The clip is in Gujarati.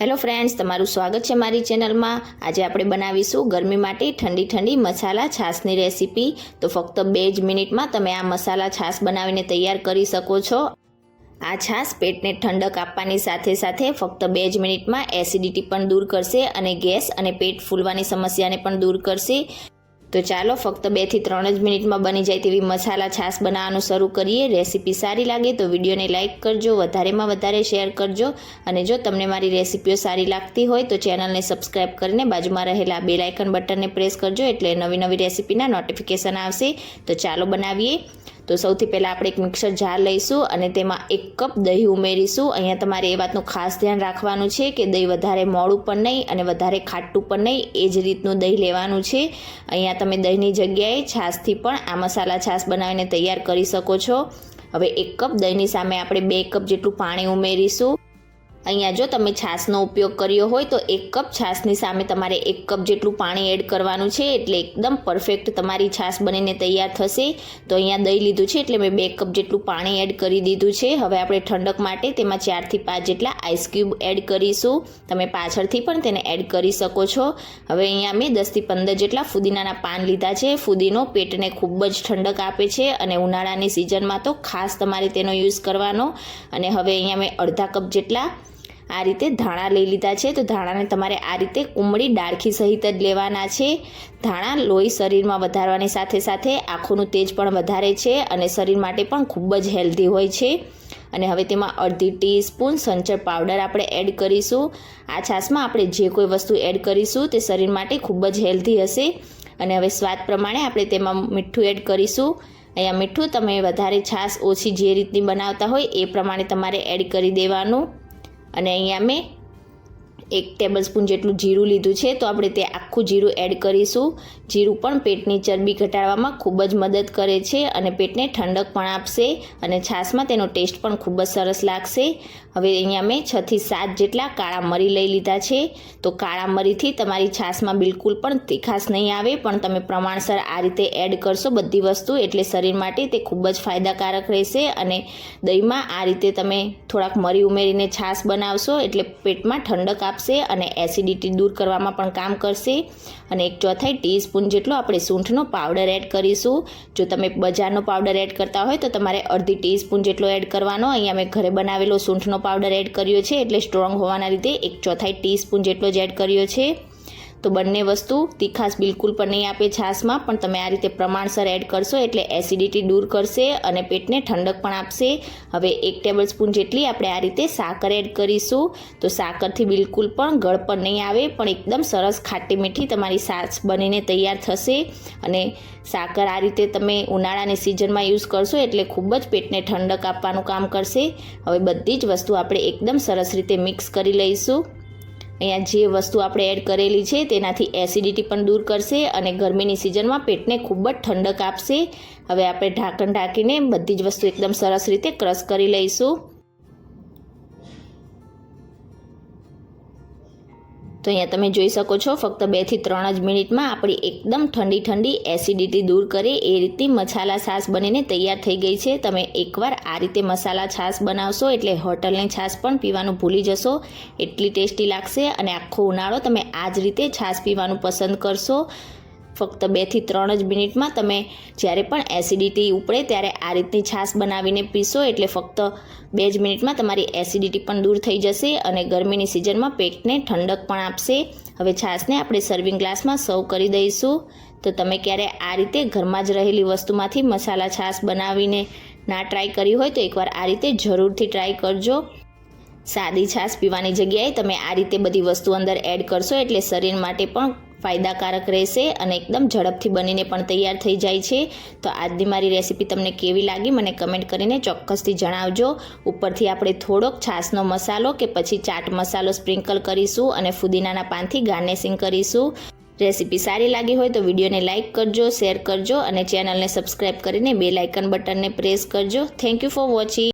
હેલો ફ્રેન્ડ્સ તમારું સ્વાગત છે મારી ચેનલમાં. આજે આપણે બનાવીશું ગરમી માટે ઠંડી ઠંડી મસાલા છાશની રેસીપી. તો ફક્ત બે જ મિનિટમાં તમે આ મસાલા છાશ બનાવીને તૈયાર કરી શકો છો. આ છાશ પેટને ઠંડક આપવાની સાથે સાથે ફક્ત બે જ મિનિટમાં એસિડિટી પણ દૂર કરશે અને ગેસ અને પેટ ફૂલવાની સમસ્યાને પણ દૂર કરશે. તો ચાલો ફક્ત બેથી ત્રણ જ મિનિટમાં બની જાય તેવી મસાલા છાશ બનાવવાનું શરૂ કરીએ. રેસીપી સારી લાગે તો વિડીયોને લાઇક કરજો, વધારેમાં વધારે શેર કરજો અને જો તમને મારી રેસીપીઓ સારી લાગતી હોય તો ચેનલને સબસ્ક્રાઇબ કરીને બાજુમાં રહેલા બે આઇકન બટનને પ્રેસ કરજો એટલે નવી નવી રેસીપીના નોટિફિકેશન આવશે. તો ચાલો બનાવીએ. તો સૌથી પહેલાં આપણે એક મિક્સર જાર લઈશું અને તેમાં એક કપ દહીં ઉમેરીશું. અહીંયા તમારે એ વાતનું ખાસ ધ્યાન રાખવાનું છે કે દહીં વધારે મોડું પણ નહીં અને વધારે ખાટું પણ નહીં, એ જ રીતનું દહીં લેવાનું છે. અહીંયા તમે દહીંની જગ્યાએ છાશથી પણ આ મસાલા છાશ બનાવીને તૈયાર કરી શકો છો. હવે એક કપ દહીંની સામે આપણે બે કપ જેટલું પાણી ઉમેરીશું. અહીંયા જો તમે છાશનો ઉપયોગ કર્યો હોય તો એક કપ છાશની સામે તમારે એક કપ જેટલું પાણી એડ કરવાનું છે એટલે એકદમ પરફેક્ટ તમારી છાશ બનીને તૈયાર થશે. તો અહીંયા દહીં લીધું છે એટલે મેં બે કપ જેટલું પાણી એડ કરી દીધું છે. હવે આપણે ઠંડક માટે તેમાં ચારથી પાંચ જેટલા આઈસ ક્યુબ એડ કરીશું. તમે પાછળથી પણ તેને એડ કરી શકો છો. હવે અહીંયા મેં દસથી પંદર જેટલા ફુદીનાના પાન લીધા છે. ફુદીનો પેટને ખૂબ જ ઠંડક આપે છે અને ઉનાળાની સિઝનમાં તો ખાસ તમારે તેનો યુઝ કરવાનો. અને હવે અહીંયા મેં અડધા કપ જેટલા આ રીતે ધાણા લઈ લીધા છે. તો ધાણાને તમારે આ રીતે કુમળી ડાળખી સહિત જ લેવાના છે. ધાણા લોહી શરીરમાં વધારવાની સાથે સાથે આંખોનું તેજ પણ વધારે છે અને શરીર માટે પણ ખૂબ જ હેલ્ધી હોય છે. અને હવે તેમાં અડધી ટીસ્પૂન સંચર પાવડર આપણે એડ કરીશું. આ છાશમાં આપણે જે કોઈ વસ્તુ એડ કરીશું તે શરીર માટે ખૂબ જ હેલ્ધી હશે. અને હવે સ્વાદ પ્રમાણે આપણે તેમાં મીઠું એડ કરીશું. અહીંયા મીઠું તમે વધારે છાશ ઓછી જે રીતની બનાવતા હોય એ પ્રમાણે તમારે એડ કરી દેવાનું. અને અહીંયા મેં એક ટેબલ સ્પૂન જેટલું જીરું લીધું છે, તો આપણે તે આખું જીરું એડ કરીશું. જીરું પણ પેટની ચરબી ઘટાડવામાં ખૂબ જ મદદ કરે છે અને પેટને ઠંડક પણ આપશે અને છાશમાં તેનો ટેસ્ટ પણ ખૂબ જ સરસ લાગશે. હવે અહીંયા મેં છથી સાત જેટલા કાળા મરી લઈ લીધા છે. તો કાળા મરીથી તમારી છાશમાં બિલકુલ પણ તીખાશ નહીં આવે, પણ તમે પ્રમાણસર આ રીતે એડ કરશો બધી વસ્તુ એટલે શરીર માટે તે ખૂબ જ ફાયદાકારક રહેશે અને દહીંમાં આ રીતે તમે થોડાક મરી ઉમેરીને છાશ બનાવશો એટલે પેટમાં ઠંડક આપશે અને એસિડિટી દૂર કરવામાં પણ કામ કરશે. અને એક ચોથાઈ ટીસ્પૂન જેટલો આપણે સૂંઠનો પાવડર એડ કરીશું. જો તમે બજારનો પાવડર એડ કરતા હોય તો તમારે અડધી ટીસ્પૂન જેટલો એડ કરવાનો. અહીંયા મેં ઘરે બનાવેલો સૂંઠનો પાવડર એડ કર્યો છે એટલે સ્ટ્રોંગ હોવાના લીધે એક ચોથાઈ ટીસ્પૂન જેટલો જ એડ કર્યો છે. તો બંને વસ્તુ તીખાશ બિલકુલ પણ નહીં આપે છાશમાં, પણ તમે આ રીતે પ્રમાણસર એડ કરશો એટલે એસિડિટી દૂર કરશે અને પેટને ઠંડક પણ આપશે. હવે એક ટેબલ સ્પૂન જેટલી આપણે આ રીતે સાકર એડ કરીશું. તો સાકરથી બિલકુલ પણ ગળપણ નહીં આવે, પણ એકદમ સરસ ખાટી મીઠી તમારી છાશ બનીને તૈયાર થશે. અને સાકર આ રીતે તમે ઉનાળાની સિઝનમાં યુઝ કરશો એટલે ખૂબ જ પેટને ઠંડક આપવાનું કામ કરશે. હવે બધી જ વસ્તુ આપણે એકદમ સરસ રીતે મિક્સ કરી લઈશું. અહીંયા જે વસ્તુ આપણે એડ કરેલી છે તેનાથી એસિડિટી પણ દૂર કરશે અને ગરમીની સિઝનમાં પેટને ખૂબ જ ઠંડક આપશે. હવે આપણે ઢાંકણ ઢાંકીને બધી જ વસ્તુ એકદમ સરસ રીતે ક્રશ કરી લઈશું. તો અહીંયા તમે જોઈ શકો છો, ફક્ત બેથી ત્રણ જ મિનિટમાં આપણી એકદમ ઠંડી ઠંડી એસિડિટી દૂર કરે એ રીતની મસાલા છાશ બનીને તૈયાર થઈ ગઈ છે. તમે એકવાર આ રીતે મસાલા છાશ બનાવશો એટલે હોટલની છાશ પણ પીવાનું ભૂલી જશો. એટલી ટેસ્ટી લાગશે અને આખો ઉનાળો તમે આ જ રીતે છાશ પીવાનું પસંદ કરશો. ફક્ત બેથી ત્રણ જ મિનિટમાં તમે જ્યારે પણ એસિડિટી ઉપડે ત્યારે આ રીતની છાશ બનાવીને પીશો એટલે ફક્ત બે જ મિનિટમાં તમારી એસિડિટી પણ દૂર થઈ જશે અને ગરમીની સિઝનમાં પેટને ઠંડક પણ આપશે. હવે છાશને આપણે સર્વિંગ ગ્લાસમાં સર્વ કરી દઈશું. તો તમે ક્યારે આ રીતે ઘરમાં જ રહેલી વસ્તુમાંથી મસાલા છાશ બનાવીને ના ટ્રાય કરી હોય તો એકવાર આ રીતે જરૂરથી ટ્રાય કરજો. સાદી છાશ પીવાની જગ્યાએ તમે આ રીતે બધી વસ્તુ અંદર એડ કરશો એટલે શરીર માટે પણ ફાયદાકારક રહેશે અને એકદમ ઝડપથી બનીને પણ તૈયાર થઈ જાય છે. તો આજની મારી રેસીપી તમને કેવી લાગી મને કમેન્ટ કરીને ચોક્કસથી જણાવજો. ઉપરથી આપણે થોડોક છાશનો મસાલો કે પછી ચાટ મસાલો સ્પ્રિંકલ કરીશું અને ફુદીનાના પાનથી ગાર્નિશિંગ કરીશું. રેસીપી સારી લાગી હોય તો વિડીયોને લાઇક કરજો, શેર કરજો અને ચેનલને સબસ્ક્રાઈબ કરીને બે લાઇકન બટનને પ્રેસ કરજો. Thank you for watching.